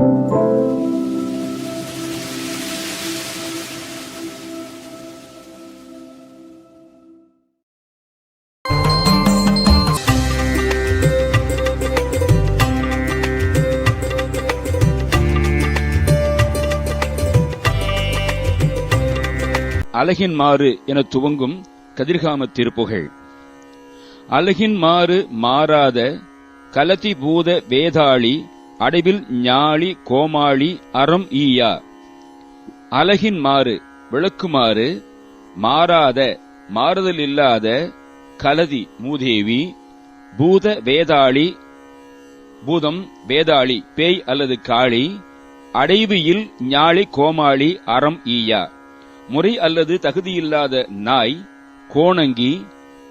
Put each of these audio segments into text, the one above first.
அலகின் மாறு என துவங்கும் கதிர்காம திருப்புகழ். அலகின் மாறு மாறாத கலதி பூத வேதாளி அடைவில் ஞாழி கோமாளி அறம் ஈயா. அலகின் மாறு விளக்குமாறு மாறாத மாறுதல் இல்லாத கலதி மூதேவி. பூத வேதாளி பூதம் வேதாளி பேய் அல்லது காளி. அடைவியில் ஞாழி கோமாளி அறம் ஈயா. முறை அல்லது தகுதியில்லாத நாய் கோணங்கி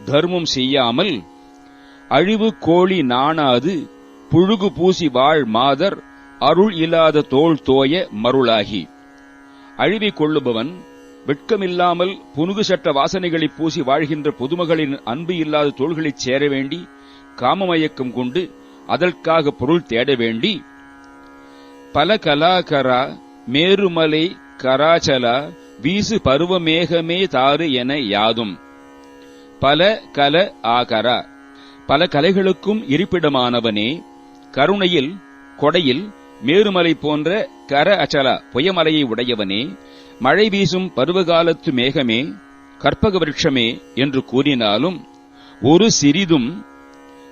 தர்மம் செய்யாமல் அழிவு கோழி நாணாது புழுகு பூசி வாழ் மாதர் அருள் இல்லாத தோல் தோய மருளாகி. அழிவை கொள்ளுபவன் வெட்கமில்லாமல் புனுகு சட்ட வாசனைகளை பூசி வாழ்கின்ற பொதுமகளின் அன்பு இல்லாத தோள்களைச் சேர வேண்டி காமமயக்கம் கொண்டு அதற்காக பொருள் தேட வேண்டி பல கலாகரா மேருமலை கராச்சலா வீசு பருவமேகமே தாறு என யாதும். பல கல ஆகரா. பல கலைகளுக்கும் இருப்பிடமானவனே கருணையில் கொடையில் மேருமலை போன்ற கர அச்சலா புயமலையை உடையவனே மழை வீசும் பருவகாலத்து மேகமே கற்பக விருட்சமே என்று கூறினாலும் ஒரு சிறிதும்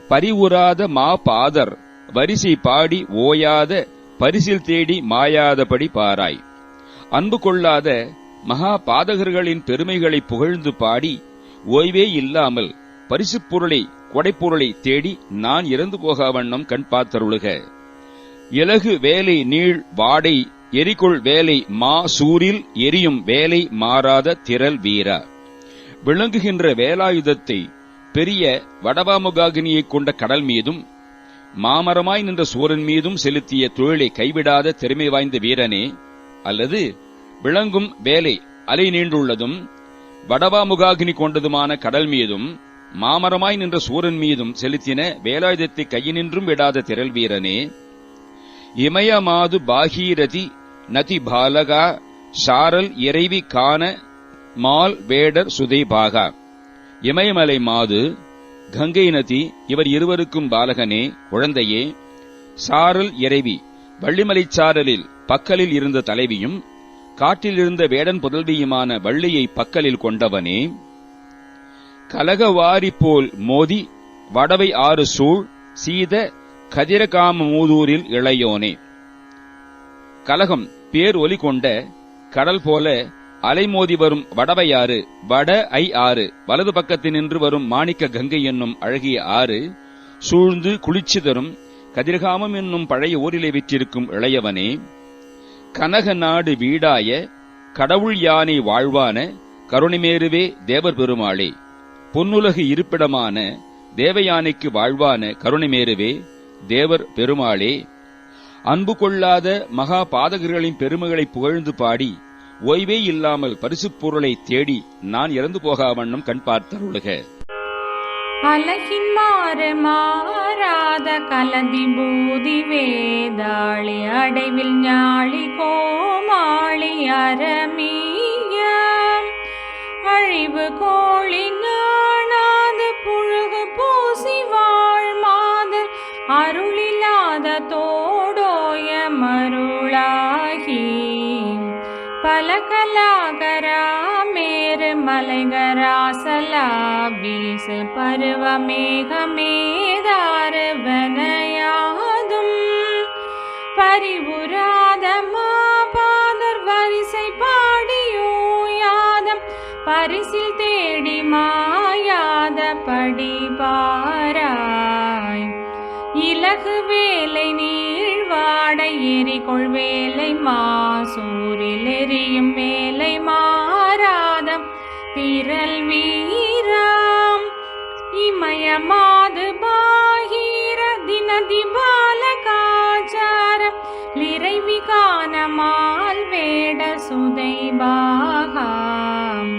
பரிவுறாத மா பாதர் வரிசை பாடி ஓயாத பரிசில் தேடி மாயாதபடி பாராய். அன்பு கொள்ளாத மகா பாதகர்களின் பெருமைகளை புகழ்ந்து பாடி ஓய்வே இல்லாமல் பரிசுப் பொருளை கொடைப்பொருளை தேடி நான் இறந்து போகா வண்ணம் கண் பார்த்தருளுக. இலகு வேலை நீள் வாடை எரிகொள் வேலை மா சூரில் எரியும் வேலை மாறாத திரள் வீரா. விளங்குகின்ற வேலாயுதத்தை பெரிய வடவாமுகாகினியைக் கொண்ட கடல் மீதும் மாமரமாய் நின்ற சூரன் மீதும் செலுத்திய தொழிலை கைவிடாத திறமை வாய்ந்த வீரனே அல்லது விளங்கும் வேலை அலை நீண்டுள்ளதும் வடவாமுகாகினி கொண்டதுமான கடல் மீதும் மாமரமாய் நின்ற சூரன் மீதும் செலுத்தின வேலாயுதத்தை கையினின்றும் விடாத திரள் வீரனே. இமயமாது பாகீரதி நதி பாலகா சாரல் இறைவி காண மால் வேடர் சுதைபாகா இமயமலை மாது கங்கை நதி இவர் இருவருக்கும் பாலகனே குழந்தையே. சாரல் இறைவி வள்ளிமலை சாரலில் பக்கலில் இருந்த தலைவியும் காட்டில் இருந்த வேடன் புதல்வியுமான வள்ளியை பக்கலில் கொண்டவனே. கலகவாரி போல் மோதி வடவை ஆறு சூழ் சீத கதிரகாம மூதூரில் இளையோனே. கலகம் பேர் ஒலி கொண்ட கடல் போல அலைமோதி வரும் வடவையாறு வட ஐ ஆறு வலது பக்கத்தில் நின்று வரும் மாணிக்க கங்கை என்னும் அழகிய ஆறு சூழ்ந்து குளிர்ச்சி தரும் கதிர்காமம் என்னும் பழைய ஊரிலே விற்றிருக்கும் இளையவனே. கனக நாடு வீடாய கடவுள் யானை வாழ்வான கருணைமேருவே தேவர் பெருமாளே. பொன்னுலகு இருப்பிடமான தேவயானைக்கு வாழ்வான கருணைமேருவே தேவர் பெருமாளே. அன்பு கொள்ளாத மகா பாதகர்களின் பெருமைகளை புகழ்ந்து பாடி ஓய்வே இல்லாமல் பரிசுப் பொருளை தேடி நான் இறந்து போகா வண்ணம் கண் பார்த்தருளுக. அலகின் மாறு மாறாத கலதி பூதி வேதாளி அடைவில் ஞாழி கோமாளி அரமீய பலகலாகரா மேரு மலைகராசலா வீசு பருவமேகமேதாறு வனயாதும் பரிவுராத பாதர் வரிசை பாடியோயாதம். பரிசில் தேடி மாயாத படிபாராய். இலகு வேலை நீழ்வாட எரிகொள் வேலை மாசூரில் எரியும் விரல் வீராம் இமயமாது பாகீர தினதி பாலகாச்சார லிறைவி காணமால் வேட சுதை பாகாம்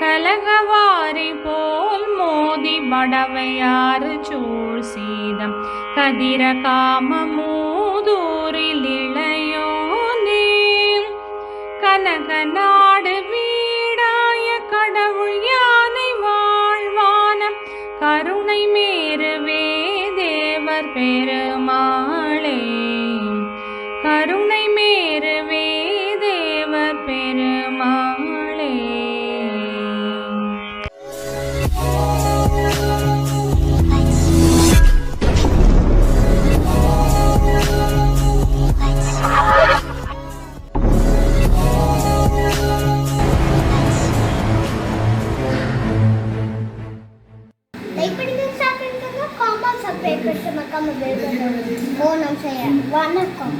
கலகவாரி போல் மோதி வடவையாறு சூழ் சீதம். கதிர காம மூதூரில் இளைய கனக நாடு கருணை மேருவே தேவர் பெருமாளே ఓ నమస్య వనకం